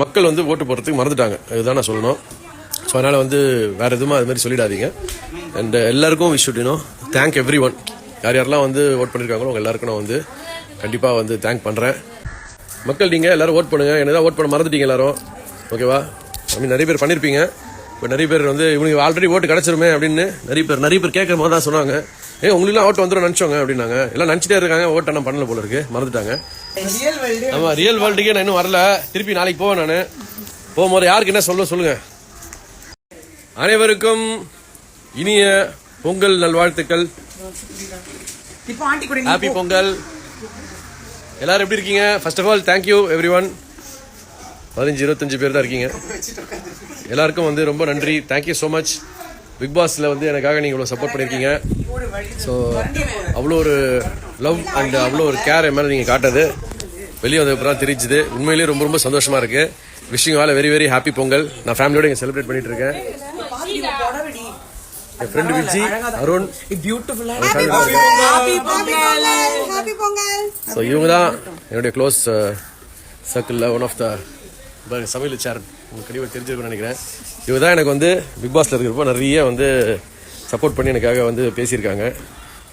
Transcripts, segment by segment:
மக்கள் வந்து ஓட்டு போடுறதுக்கு மறந்துட்டாங்க. இதுதான் நான் சொல்லணும். ஸோ அதனால் வந்து வேறு எதுவும் அது மாதிரி சொல்லிடாதீங்க. அண்ட் எல்லாருக்கும் wish you know thank everyone யார் யாரெல்லாம் வந்து ஓட் பண்ணியிருக்காங்களோ உங்க எல்லாருக்கும் நான் வந்து கண்டிப்பாக வந்து தேங்க் பண்ணுறேன் மக்கள் நீங்கள் எல்லோரும் ஓட் பண்ணுங்கள் என்ன தான் ஓட் பண்ண மறந்துட்டீங்க எல்லாரும். ஓகேவா ஐ மீன் நிறைய பேர் பண்ணியிருப்பீங்க இப்போ நிறைய பேர் வந்து இவனுக்கு ஆல்ரெடி ஓட்டு கிடச்சிருமே அப்படின்னு நிறைய பேர் நிறைய பேர் கேட்குற மாதிரி தான் சொன்னாங்க. ஏ உங்களுக்குலாம் ஓட்டு வந்துடும் நினச்சோங்க அப்படின்னாங்க. எல்லாம் நினச்சிட்டே இருக்காங்க ஓட்டு ஆனால் பண்ணல போல இருக்கு. மறந்துட்டாங்க. ஆமா ரியல் வேர்ல்டுக்கே நான் இன்னும் வரல. திருப்பி நாளைக்கு போவேன் நான். போகும்போது யாருக்கு என்ன சொல்ல சொல்லுங்க. அனைவருக்கும் இனிய பொங்கல் நல்வாழ்த்துக்கள். ஹாப்பி பொங்கல். எல்லாரும் எப்படி இருக்கீங்க? First of all thank you everyone பதினஞ்சு இருபத்தஞ்சு பேர் தான் இருக்கீங்க. எல்லாருக்கும் வந்து ரொம்ப நன்றி. தேங்க்யூ ஸோ மச் பிக் பாஸ்ல வந்து எனக்காக நீங்கள் இவ்வளோ சப்போர்ட் பண்ணியிருக்கீங்க ஸோ அவ்வளோ ஒரு லவ் அண்ட் அவ்வளோ ஒரு கேர் மேலே நீங்கள் காட்டது வெளியே வந்த அப்புறம் தெரிஞ்சுது. உண்மையிலேயே ரொம்ப ரொம்ப சந்தோஷமா இருக்கு. Wishing all very very happy Pongal. நான் ஃபேமிலியோட இங்கே செலிப்ரேட் பண்ணிட்டு இருக்கேன். என் ஃப்ரெண்டு விஜி அருண். பியூட்டிஃபுல்லா happy Pongal. Happy Pongal. So இவங்க தான் என்னுடைய க்ளோஸ் சர்க்கிளில் ஒன் ஆஃப் த சமையல் சேர் உங்களுக்கு கண்டிப்பாக தெரிஞ்சிருக்கும்னு நினைக்கிறேன். இவங்க தான் எனக்கு வந்து பிக் பாஸில் இருக்கிறப்போ நிறைய வந்து சப்போர்ட் பண்ணி எனக்காக வந்து பேசியிருக்காங்க.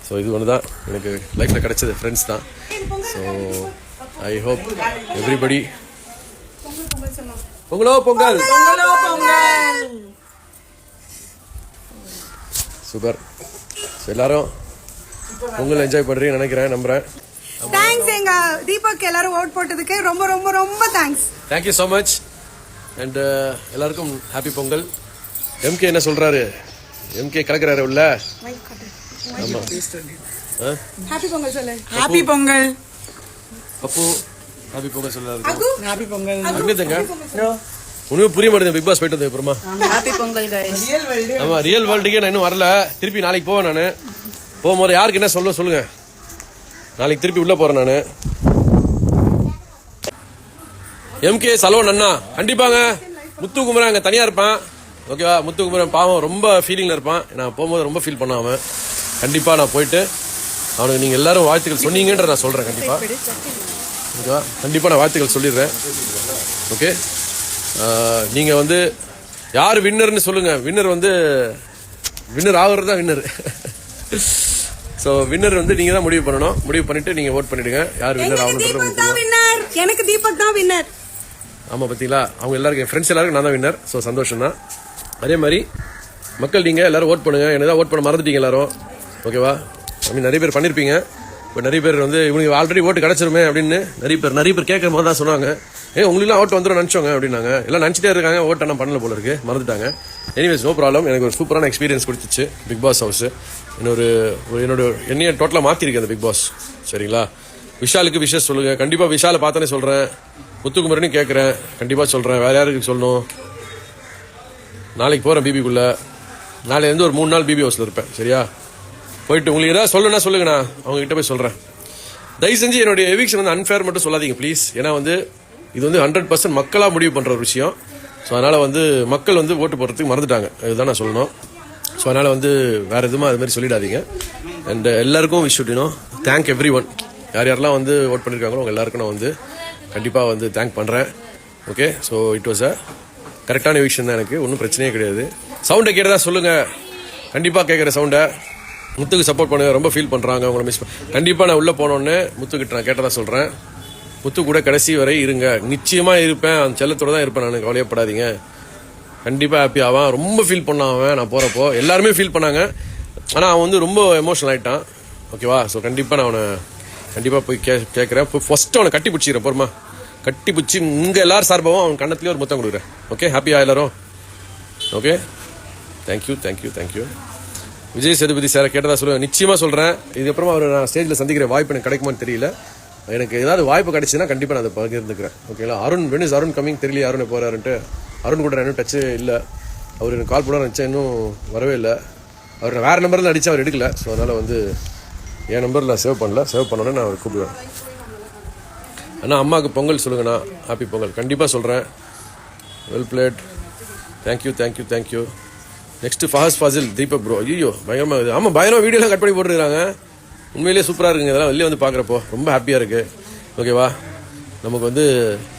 ஸோ இது ஒன்று தான் எனக்கு லைஃப்பில் கிடைச்சது ஃப்ரெண்ட்ஸ் தான். ஸோ ஐ ஹோப் எவ்ரிபடி பொங்கலோ பொங்கல். சூப்பர் ஸோ எல்லாரும் பொங்கல் என்ஜாய் பண்ணுறீங்கன்னு நினைக்கிறேன் நம்புகிறேன் எங்க தீபக் எல்லாரும் ஓட் போட்டதுக்கு ரொம்ப ரொம்ப ரொம்ப thanks thank you so much and எல்லாருக்கும் ஹாப்பி பொங்கல். எம்கே என்ன சொல்றாரு? எம்கே கலக்கிறாரு உள்ள. ஆமா? ஹாப்பி பொங்கல் சொல்லு. ஹாப்பி பொங்கல். பப்பு ஹாப்பி பொங்கல் சொல்றாரு அகு. ஹாப்பி பொங்கல். அங்கேங்க ஒண்ணுமே புரிய மாட்டேங்குது பிக் பாஸ் போயிட்டு வந்தது அப்புறமா. Happy Pongal guys real world ஆமா ரியல் வேர்ல்டுக்கே நான் இன்னும் வரல. திருப்பி நாளைக்கு போவேன் நான். போகும்போது யாருக்கு என்ன சொல்ல சொல்லுங்க. நாளைக்கு திருப்பி உள்ள போறேன் நான். எம்கே சலோன் அண்ணா கண்டிப்பாங்க. முத்து குமரன் அங்க தனியா இருப்பான். ஓகேவா முத்து குமரன் பாவம் ரொம்ப ஃபீலிங்ல இருப்பான். நான் போகும்போது ரொம்ப ஃபீல் பண்ணான் அவன் கண்டிப்பா நான் போயிட்டு அவனுக்கு நீங்க எல்லாரும் வாழ்த்துக்கள் சொன்னீங்கன்ற நான் சொல்றேன் கண்டிப்பா. ஓகேவா கண்டிப்பா நான் வாழ்த்துக்கள் சொல்லிடுறேன். ஓகே நீங்க வந்து யார் வின்னர்னு சொல்லுங்க. வின்னர் வந்து வின்னர் ஆகுறது தான் வின்னர் ஸோ வின்னர் வந்து நீங்க தான் முடிவு பண்ணணும். முடிவு பண்ணிட்டு நீங்க ஓட் பண்ணிடுங்க. யார் வின்னர் வின்னர் எனக்கு தீபக் தான் வின்னர் ஆமா பாத்தீங்களா? அவங்க எல்லாருக்கும் என் ஃப்ரெண்ட்ஸ் எல்லாருக்கும் நான் தான் வின்னர் ஸோ சந்தோஷம் தான் அதே மாதிரி மக்கள் நீங்க எல்லாரும் ஓட் பண்ணுங்க. என்ன தான் ஓட் பண்ண மறந்துட்டீங்க எல்லாரும். ஓகேவா மீன் நிறைய பேர் பண்ணியிருப்பீங்க இப்போ நிறைய பேர் வந்து இவனுக்கு ஆல்ரெடி ஓட்டு கிடச்சிருமே அப்படின்னு நிறைய பேர் நிறைய பேர் கேட்குற மாதிரி தான் சொன்னாங்க. ஏ உங்களுக்குலாம் ஓட்டு வந்துடும் நினச்சோங்க அப்படின்னாங்க. எல்லாம் நினச்சிட்டே இருக்காங்க. ஓட்டு ஆனால் பண்ணல போல இருக்கு. மறந்துட்டாங்க. எனிவேஸ் நோ ப்ராப்ளம் எனக்கு ஒரு சூப்பரான எக்ஸ்பீரியன்ஸ் கொடுத்துச்சு. பிக் பாஸ் ஹவுஸ் இன்னொரு ஒரு என்னோட என்னைய டோட்டலாக மாற்றிருக்கு அந்த பிக் பாஸ் சரிங்களா? விஷாலுக்கு விஷயம் சொல்லுங்கள் கண்டிப்பாக விஷாலை பார்த்தானே சொல்கிறேன் முத்துக்குமரனையும் கேட்குறேன் கண்டிப்பாக சொல்கிறேன் வேறு யாருக்கு சொல்லணும்? நாளைக்கு போகிறேன் பிபிக்குள்ளே நாளையிலேருந்து ஒரு மூணு நாள் பிபி ஹவுஸில் இருப்பேன். சரியா? போயிட்டு உங்களுக்கு ஏதாவது சொல்லணும்னா சொல்லுங்கண்ணா. அவங்ககிட்ட போய் சொல்கிறேன் தயவு செஞ்சு என்னுடைய எவிக்ஷன் வந்து அன்ஃபேர் மட்டும் சொல்லாதீங்க ப்ளீஸ் ஏன்னா வந்து இது வந்து ஹண்ட்ரட் பர்சன்ட் மக்களாக முடிவு பண்ணுற ஒரு விஷயம். ஸோ அதனால் வந்து மக்கள் வந்து ஓட்டு போடுறதுக்கு மறந்துட்டாங்க. இதுதான் நான் சொல்லணும். ஸோ அதனால் வந்து வேறு எதுவுமே அது மாதிரி சொல்லிடாதீங்க. அண்ட் எல்லாருக்கும் wish you know thank everyone யார் யாரெல்லாம் வந்து ஓட் பண்ணியிருக்காங்களோ அவங்க எல்லாருக்கும் நான் வந்து கண்டிப்பாக வந்து தேங்க் பண்ணுறேன் okay so it was a கரெக்டான விஷயம் தான் எனக்கு. ஒன்றும் பிரச்சனையே கிடையாது. சவுண்டை கேட்டதா சொல்லுங்கள் கண்டிப்பாக கேட்குற சவுண்டை முத்துக்கு சப்போர்ட் பண்ணுங்க. ரொம்ப ஃபீல் பண்ணுறாங்க அவங்கள மிஸ் கண்டிப்பாக நான் உள்ளே போனோடனே முத்துக்கிட்ட நான் கேட்டதாக சொல்கிறேன் முத்து கூட கடைசி வரை இருங்க. நிச்சயமாக இருப்பேன். அந்த செல்லத்தோட தான் இருப்பேன் நான். கவலையப்படாதீங்க. கண்டிப்பாக ஹாப்பி ஆவான். ரொம்ப ஃபீல் பண்ணான் அவன் நான் போகிறப்போ எல்லாருமே ஃபீல் பண்ணாங்க. ஆனால் அவன் வந்து ரொம்ப எமோஷனல் ஆயிட்டான். ஓகேவா ஸோ கண்டிப்பாக நான் அவனை கண்டிப்பாக போய் கே கேட்குறேன் போய் ஃபஸ்ட்டு அவனை கட்டி பிடிச்சிக்கிறேன். போருமா? கட்டி பிடிச்சி உங்கள் எல்லாரும் சார்பாகவும் அவன் கண்ணத்துலேயே ஒரு மொத்தம் கொடுக்குறேன். ஓகே ஹாப்பியா எல்லாரும்? Okay thank you thank you thank you Vijay Sethupathi சாரை கேட்டதா சொல்லுவேன் நிச்சயமாக சொல்கிறேன் இதுக்கப்புறமா அவர் நான் ஸ்டேஜில் சந்திக்கிற வாய்ப்பு எனக்கு கிடைக்குமான்னு தெரியல. எனக்கு ஏதாவது வாய்ப்பு கிடைச்சுன்னா கண்டிப்பாக நான் அதை பகிர்ந்துக்கிறேன். ஓகேங்களா Arun when is Arun coming தெரியல அருண் போகிறாருன்ட்டு அருண் கூட இன்னும் டச்சு இல்லை. அவர் எனக்கு கால் பண்ண நினச்சா இன்னும் வரவே இல்லை. அவர் நான் வேறு நம்பரில் அடித்து அவர் எடுக்கல. ஸோ அதனால் வந்து என் நம்பரில் சேவ் பண்ணல. சேவ் பண்ணோன்னே நான் அவர் கூப்பிடுவேன். அண்ணா அம்மாவுக்கு பொங்கல் சொல்லுங்கண்ணா. ஹாப்பி பொங்கல். கண்டிப்பாக சொல்கிறேன் well played thank you thank you thank you next ஃபாஸ் Fazil Deepak bro ஐயோ பயங்கரமாக இது ஆமாம் பயங்கரமாக வீடியோலாம் கட் பண்ணி போட்டுருக்காங்க உண்மையிலேயே சூப்பராக இருக்குங்க. இதெல்லாம் வெளியே வந்து பார்க்குறப்போ ரொம்ப ஹாப்பியாக இருக்குது ஓகேவா நமக்கு வந்து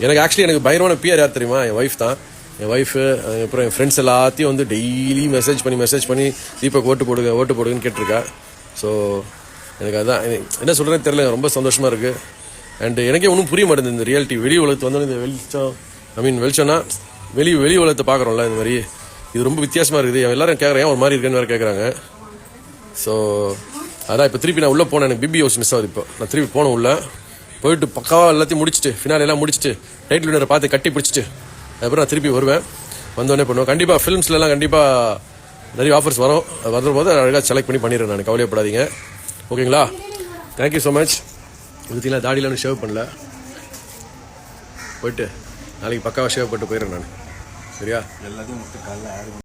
எனக்கு ஆக்சுவலி எனக்கு பயங்கரமான பியர் யார் தெரியுமா? என் ஒய்ஃப் தான். என் ஒய்ஃபு அப்புறம் என் ஃப்ரெண்ட்ஸ் எல்லாத்தையும் வந்து டெய்லி மெசேஜ் பண்ணி மெசேஜ் பண்ணி தீபக் ஓட்டு போடுங்க ஓட்டு போடுங்கன்னு கேட்டிருக்கா. ஸோ எனக்கு அதுதான் என்ன சொல்கிறேன்னு தெரியல ரொம்ப சந்தோஷமாக இருக்குது அண்டு எனக்கே ஒன்றும் புரிய மாட்டேங்குது இந்த ரியாலிட்டி வெளி உலகத்து வந்து இந்த வெளிச்சம் ஐ மீன் வெளிச்சம்னா வெளி வெளி உலகத்தை பார்க்குறோம்ல இந்த மாதிரி. இது ரொம்ப வித்தியாசமாக இருக்குது. எல்லாரும் கேட்குறேன் ஒரு மாதிரி இருக்குன்னு வேறு கேட்குறாங்க ஸோ அதான் இப்போ திருப்பி நான் உள்ளே போனேன். எனக்கு பிபி ஹவுஸ் மிஸ் ஆகுது இப்போ. நான் திருப்பி போனேன் உள்ள. போயிட்டு பக்காவாக எல்லாத்தையும் முடிச்சுட்டு ஃபினால் எல்லாம் முடிச்சுட்டு டைட்டில் வினரை பார்த்து கட்டி பிடிச்சிட்டு அதுக்கப்புறம் நான் திருப்பி வருவேன். வந்தோடனே பண்ணுவேன். கண்டிப்பாக ஃபிலிம்ஸ்லலாம் கண்டிப்பாக நிறைய ஆஃபர்ஸ் வரும். அது வரும் போது அழகாக செலக்ட் பண்ணி பண்ணிடுறேன் நான். கவலையப்படாதீங்க. ஓகேங்களா? தேங்க்யூ ஸோ மச் இதுக்கெல்லாம் தாடியில் ஷேவ் பண்ணல. போயிட்டு நாளைக்கு பக்காவாக ஷேவ் பண்ணிட்டு போயிடுறேன் நான். சரியா? எல்லாத்தையும்